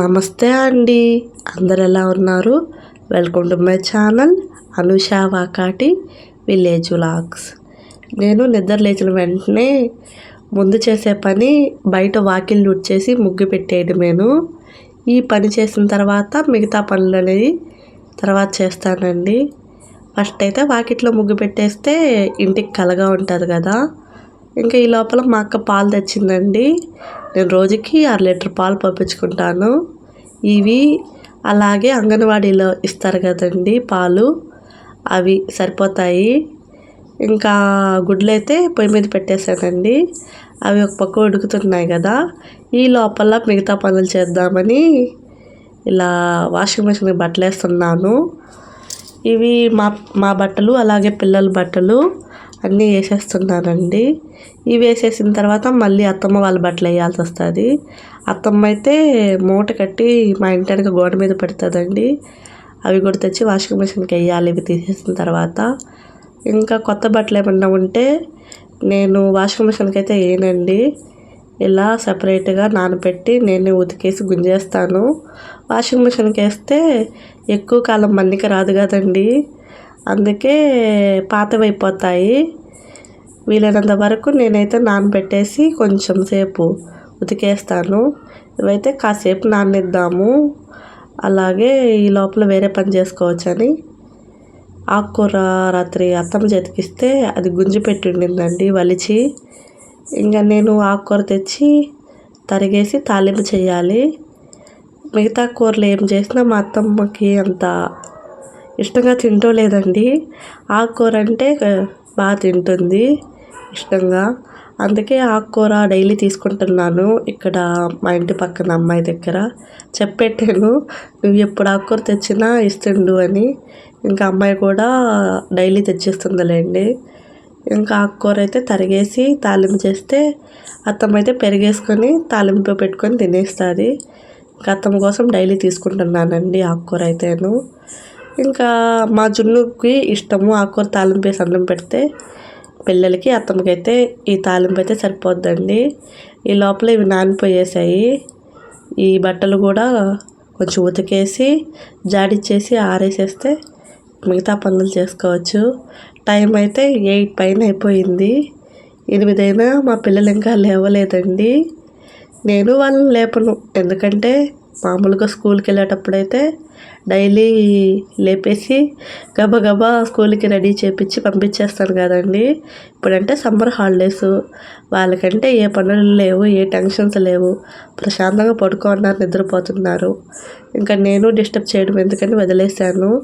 నమస్తే అండి. అందరు ఎలా ఉన్నారు? Welcome to my channel Anusha Vakati village vlogs నేను నిద్ర లేచిన వెంటనే ముందు చేసే పని బయట వాకిల్ ఉడ్చేసి ముగ్గు పెట్టేయడమేను ఈ పని చేసిన తర్వాత మిగతా పనులు అనేది తర్వాత చేస్తానండి. ఫస్ట్ అయితే వాకిట్లో ముగ్గు పెట్టేస్తే ఇంటికి కలగా ఉంటుంది కదా. ఇంకా ఈ లోపల మా అక్క పాలు తెచ్చిందండి. నేను రోజుకి అర లీటర్ పాలు పంపించుకుంటాను. ఇవి అలాగే అంగన్వాడీలో ఇస్తారు కదండి పాలు. అవి సరిపోతాయి. ఇంకా గుడ్లు అయితే పొయ్యి మీద పెట్టేశానండి. అవి ఒక పక్క ఉడుకుతున్నాయి కదా. ఈ లోపల మిగతా పనులు చేద్దామని ఇలా వాషింగ్ మిషన్ బట్టలు వేస్తున్నాను ఇవి మా మా బట్టలు అలాగే పిల్లల బట్టలు. అన్నీ వేసేస్తున్నానండి. ఇవి వేసేసిన తర్వాత మళ్ళీ అత్తమ్మ వాళ్ళ బట్టలు వేయాల్సి వస్తుంది. అత్తమ్మ అయితే మూట కట్టి మా ఇంటానికి గోడ మీద పెడుతుందండి. అవి కూడా తెచ్చి వాషింగ్ మిషన్కి వేయాలి ఇవి తీసేసిన తర్వాత. ఇంకా కొత్త బట్టలు ఏమన్నా ఉంటే నేను వాషింగ్ మిషన్కి అయితే వేయనండి. ఇలా సపరేట్గా నానబెట్టి నేనే ఉతికేసి గుంజేస్తాను. వాషింగ్ మిషన్కి వేస్తే ఎక్కువ కాలం మన్నిక రాదు కదండీ. అందుకే పాతవైపోతాయి. వీలైనంత వరకు నేనైతే నానబెట్టేసి కొంచెం సేపు ఉతికేస్తాను. ఇవైతే కాసేపు నానిద్దాము. అలాగే ఈ లోపల వేరే పని చేసుకోవచ్చని. ఆకుకూర రాత్రి అత్తమ్మ చేతికిస్తే అది గుంజి పెట్టి ఉండిందండి వలిచి. ఇంకా నేను ఆకుకూర తెచ్చి తరిగేసి తాలింపు చేయాలి. మిగతా కూరలు ఏం చేసినా మా అత్తమ్మకి అంత ఇష్టంగా తింటూ లేదండి. ఆకుకూర అంటే బాగా తింటుంది ఇష్టంగా. అందుకే ఆకుకూర డైలీ తీసుకుంటున్నాను ఇక్కడ మా ఇంటి పక్కన అమ్మాయి దగ్గర. చెప్పెట్టాను నువ్వు ఎప్పుడు ఆకుకూర తెచ్చినా ఇస్తుండు అని. ఇంకా అమ్మాయి కూడా డైలీ తెచ్చిస్తుందిలేండి. ఇంకా ఆకుకూర అయితే తరిగేసి తాలింపు చేస్తే అత్తమ్మ అయితే పెరిగేసుకొని తాలింపు పెట్టుకొని తినేస్తుంది. ఇంకా అత్తమ్మ కోసం డైలీ తీసుకుంటున్నానండి ఆకుకూర అయితేను. ఇంకా మా జున్నుకి ఇష్టము ఆకుకూర తాలింపు వేసి అన్నం పెడితే పిల్లలకి అత్తమ్మకి అయితే ఈ తాలింపు అయితే సరిపోద్దండి. ఈ లోపల ఇవి నానిపోయేసాయి. ఈ బట్టలు కూడా కొంచెం ఉతికేసి జాడిచ్చేసి ఆరేసేస్తే మిగతా పనులు చేసుకోవచ్చు. టైం అయితే ఎయిట్ పైన అయిపోయింది. ఎనిమిదైనా మా పిల్లలు ఇంకా లేవలేదండి. నేను వాళ్ళని లేపను. ఎందుకంటే మామూలుగా స్కూల్కి వెళ్ళేటప్పుడైతే డైలీ లేపేసి గబగబా స్కూల్కి రెడీ చేపించి పంపించేస్తాను కదండి. ఇప్పుడంటే సమ్మర్ హాలిడేస్. వాళ్ళకంటే ఏ పనులు లేవు ఏ టెన్షన్స్ లేవు. ప్రశాంతంగా పడుకోన్నారు నిద్రపోతున్నారు. ఇంకా నేను డిస్టర్బ్ చేయడం ఎందుకని వదిలేశాను.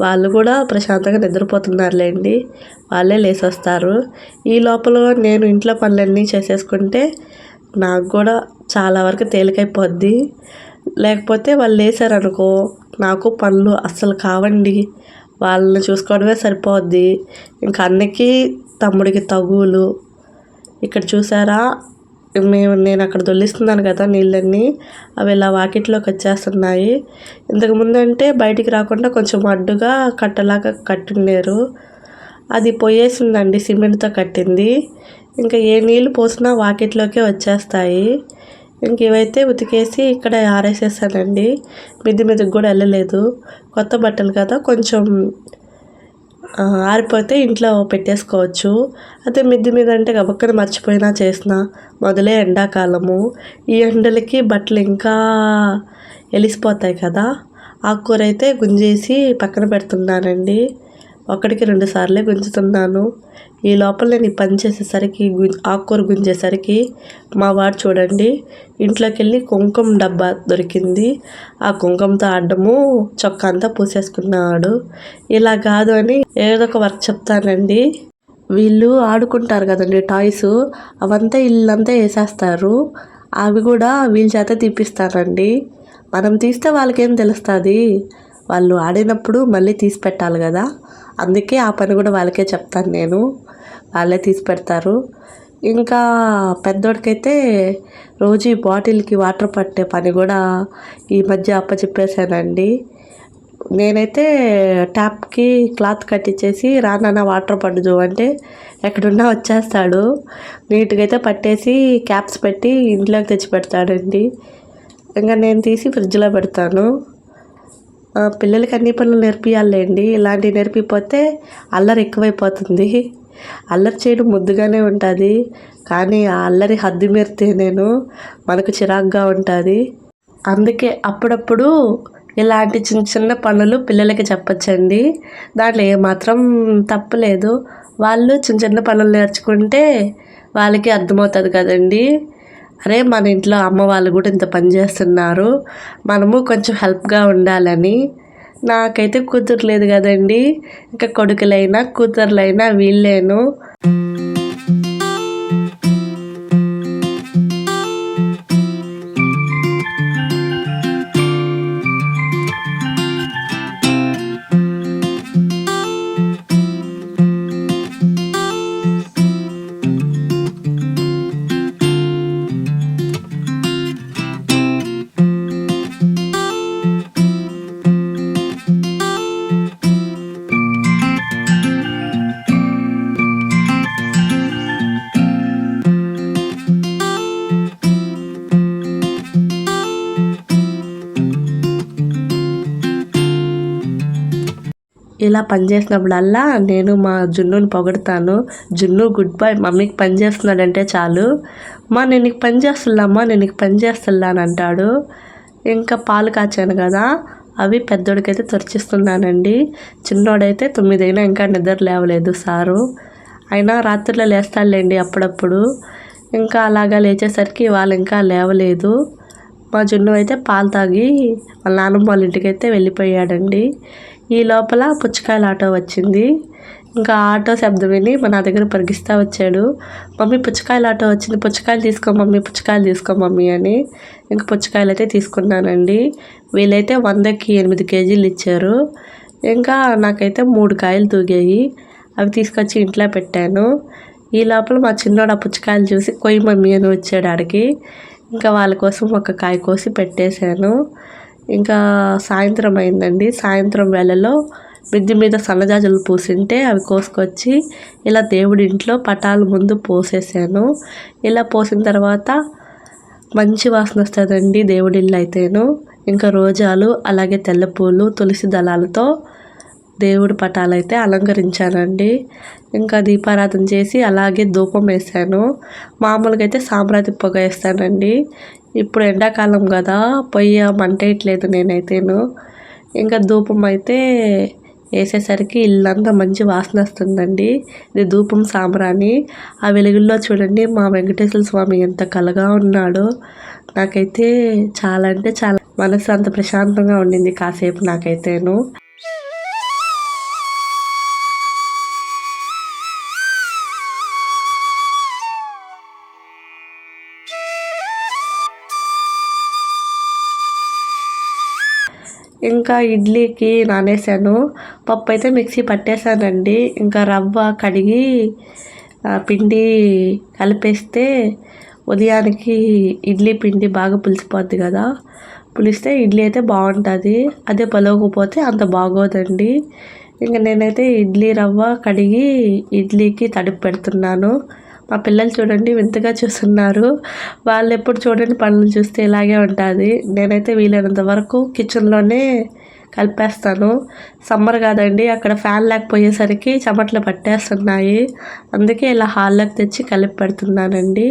వాళ్ళు కూడా ప్రశాంతంగా నిద్రపోతున్నారులేండి. వాళ్ళే లేసి వస్తారు ఈ లోపల నేను ఇంట్లో పనులన్నీ చేసేసుకుంటే నాకు కూడా చాలా వరకు తేలికైపోద్ది. లేకపోతే వాళ్ళు లేసారనుకో నాకు పనులు అస్సలు కావండి. వాళ్ళని చూసుకోవడమే సరిపోద్ది. ఇంకా అన్నకి తమ్ముడికి తగువులు ఇక్కడ చూసారా? మేము నేను అక్కడ దొల్లిస్తున్నాను కదా నీళ్ళన్నీ. అవి ఇలా వాకిట్లోకి వచ్చేస్తున్నాయి. ఇంతకుముందు అంటే బయటికి రాకుండా కొంచెం అడ్డుగా కట్టలాగా కట్టిండారు. అది పోయేసిందండి సిమెంట్తో కట్టింది. ఇంకా ఏ నీళ్ళు పోసినా వాకిట్లోకే వచ్చేస్తాయి. ఇంక ఇవైతే ఉతికేసి ఇక్కడ ఆరేసేసానండి. మిద్ది మీదకి కూడా వెళ్ళలేదు. కొత్త బట్టలు కదా కొంచెం ఆరిపోతే ఇంట్లో పెట్టేసుకోవచ్చు. అదే మిద్ది మీద అంటే గబక్కన మర్చిపోయినా చేసిన మొదలే ఎండాకాలము. ఈ ఎండలకి బట్టలు ఇంకా ఎలిసిపోతాయి కదా. ఆకుకూర అయితే గుంజేసి పక్కన పెడుతున్నానండి. ఒకటికి రెండు సార్లే గుంజుతున్నాను. ఈ లోపల నేను పని చేసేసరికి ఆకుకూర గుంజేసరికి మా వాడు చూడండి ఇంట్లోకి వెళ్ళి కుంకుమ డబ్బా దొరికింది. ఆ కుంకుమతో ఆడము చొక్కా అంతా పూసేసుకున్నాడు. ఇలా కాదు అని ఏదో ఒక వర్క్ చెప్తానండి. వీళ్ళు ఆడుకుంటారు కదండి టాయ్స్ అవంతా ఇల్లంతా వేసేస్తారు. అవి కూడా వీళ్ళ చేత తీపిస్తారండి మనం తీస్తే వాళ్ళకేం తెలుస్తుంది? వాళ్ళు ఆడినప్పుడు మళ్ళీ తీసి పెట్టాలి కదా. అందుకే ఆ పని కూడా వాళ్ళకే చెప్తాను నేను. వాళ్ళే తీసి పెడతారు. ఇంకా పెద్దోడికైతే రోజు ఈ బాటిల్కి వాటర్ పట్టే పని కూడా ఈ మధ్య అప్పచెప్పేశానండి. నేనైతే ట్యాప్కి క్లాత్ కట్టించేసి రానన్న వాటర్ పడదు అంటే ఎక్కడున్నా వచ్చేస్తాడు. నీట్గా అయితే పట్టేసి క్యాప్స్ పెట్టి ఇంట్లోకి తెచ్చి పెడతాడండి ఇంకా నేను తీసి ఫ్రిడ్జ్లో పెడతాను. పిల్లలకి అన్ని పనులు నేర్పియాలండి ఇలాంటివి నేర్పిపోతే అల్లరి ఎక్కువైపోతుంది. అల్లరి చేయడం ముద్దుగానే ఉంటుంది. కానీ ఆ అల్లరి హద్దు మీరితే నేను మనకు చిరాకుగా ఉంటుంది. అందుకే అప్పుడప్పుడు ఇలాంటి చిన్న చిన్న పనులు పిల్లలకి చెప్పచ్చండి. దాంట్లో ఏమాత్రం తప్పలేదు. వాళ్ళు చిన్న చిన్న పనులు నేర్చుకుంటే వాళ్ళకి అర్థమవుతుంది కదండీ. అరే మన ఇంట్లో అమ్మ వాళ్ళు కూడా ఇంత పని చేస్తున్నారు. మనము కొంచెం హెల్ప్గా ఉండాలని. నాకైతే కూతురు లేదు కదండి. ఇంకా కొడుకులైనా కూతుర్లైనా వీళ్ళేను ఇలా పనిచేసినప్పుడల్లా నేను మా జున్నుని పొగడతాను. జున్ను గుడ్ బాయ్ మమ్మీకి పని చేస్తున్నాడంటే చాలు. మా నేను నీకు పని చేస్తున్నా నేను నీకు పని చేస్తున్నా అని అంటాడు. ఇంకా పాలు కాచాను కదా అవి పెద్దోడికైతే త్వరచిస్తున్నానండి. చిన్నోడైతే తొమ్మిదైనా ఇంకా నిద్ర లేవలేదు సారు. అయినా రాత్రిలో లేస్తాడులేండి అప్పుడప్పుడు. ఇంకా అలాగా లేచేసరికి వాళ్ళు ఇంకా లేవలేదు. మా జున్ను అయితే పాలు తాగి వాళ్ళ నాన్నమ్మ వాళ్ళ ఇంటికైతే వెళ్ళిపోయాడండి. ఈ లోపల పుచ్చకాయల ఆటో వచ్చింది. ఇంకా ఆటో శబ్దం విని నా దగ్గర పరిగిస్తూ వచ్చాడు. మమ్మీ పుచ్చకాయల ఆటో వచ్చింది. పుచ్చకాయలు తీసుకో మమ్మీ పుచ్చకాయలు తీసుకో మమ్మీ అని ఇంకా పుచ్చకాయలు అయితే తీసుకున్నానండి. వీళ్ళైతే వందకి ఎనిమిది కేజీలు ఇచ్చారు. ఇంకా నాకైతే మూడు కాయలు తూగాయి. అవి తీసుకొచ్చి ఇంట్లో పెట్టాను. ఈ లోపల మా చిన్నోడు ఆ పుచ్చకాయలు చూసి కొయ్యి మమ్మీ అని వచ్చాడు ఆడికి. ఇంకా వాళ్ళ కోసం ఒక కాయ కోసి పెట్టేశాను. ఇంకా సాయంత్రం అయిందండి. సాయంత్రం వేళలో మిద్ది మీద సన్నజాజులు పూసింటే అవి కోసుకొచ్చి ఇలా దేవుడి ఇంట్లో పటాల ముందు పోసేసాను. ఇలా పోసిన తర్వాత మంచి వాసన వస్తుందండి దేవుడి ఇల్లు అయితేను. ఇంకా రోజాలు అలాగే తెల్ల పూలు తులసి దళాలతో దేవుడి పటాలు అయితే అలంకరించానండి. ఇంకా దీపారాధన చేసి అలాగే ధూపం వేసాను. మామూలుగా అయితే సాంబ్రాతి పొగ వేస్తానండి. ఇప్పుడు ఎండాకాలం కదా పొయ్యి మంటేయట్లేదు నేనైతేను. ఇంకా ధూపం అయితే వేసేసరికి ఇల్లంతా మంచి వాసన వస్తుందండి ఇది ధూపం సాంబ్రాణి. ఆ వెలుగుల్లో చూడండి మా వెంకటేశ్వర స్వామి ఎంత కలగా ఉన్నాడో. నాకైతే చాలా అంటే చాలా మనసు అంత ప్రశాంతంగా ఉండింది కాసేపు నాకైతేను. ఇంకా ఇడ్లీకి నానేసాను. పప్పు అయితే మిక్సీ పట్టేశానండి ఇంకా రవ్వ కడిగి పిండి కలిపేస్తే ఉదయానికి ఇడ్లీ పిండి బాగా పులిసిపోద్ది కదా. పులిస్తే ఇడ్లీ అయితే బాగుంటుంది. అదే పలవకపోతే అంత బాగోదండి. ఇంకా నేనైతే ఇడ్లీ రవ్వ కడిగి ఇడ్లీకి తడిపి పెడుతున్నాను. మా పిల్లలు చూడండి వింతగా చూస్తున్నారు. వాళ్ళు ఎప్పుడు చూడండి పనులు చూస్తే ఇలాగే ఉంటుంది. నేనైతే వీలైనంత వరకు కిచెన్లోనే కలిపేస్తాను. సమ్మర్ కాదండి అక్కడ ఫ్యాన్ లేకపోయేసరికి చెమట్లు పట్టేస్తున్నాయి. అందుకే ఇలా హాల్లోకి తెచ్చి కలిపి పెడుతున్నానండి.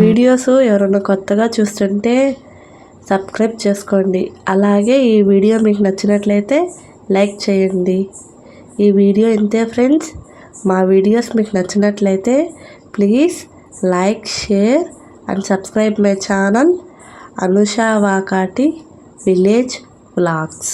వీడియోస్ ఎవరైనా కొత్తగా చూస్తుంటే సబ్స్క్రైబ్ చేసుకోండి. అలాగే ఈ వీడియో మీకు నచ్చినట్లయితే లైక్ చేయండి. ఈ వీడియో ఇంతే ఫ్రెండ్స్. మా వీడియోస్ మీకు నచ్చినట్లయితే please like share and subscribe my channel Anusha Vakati village vlogs.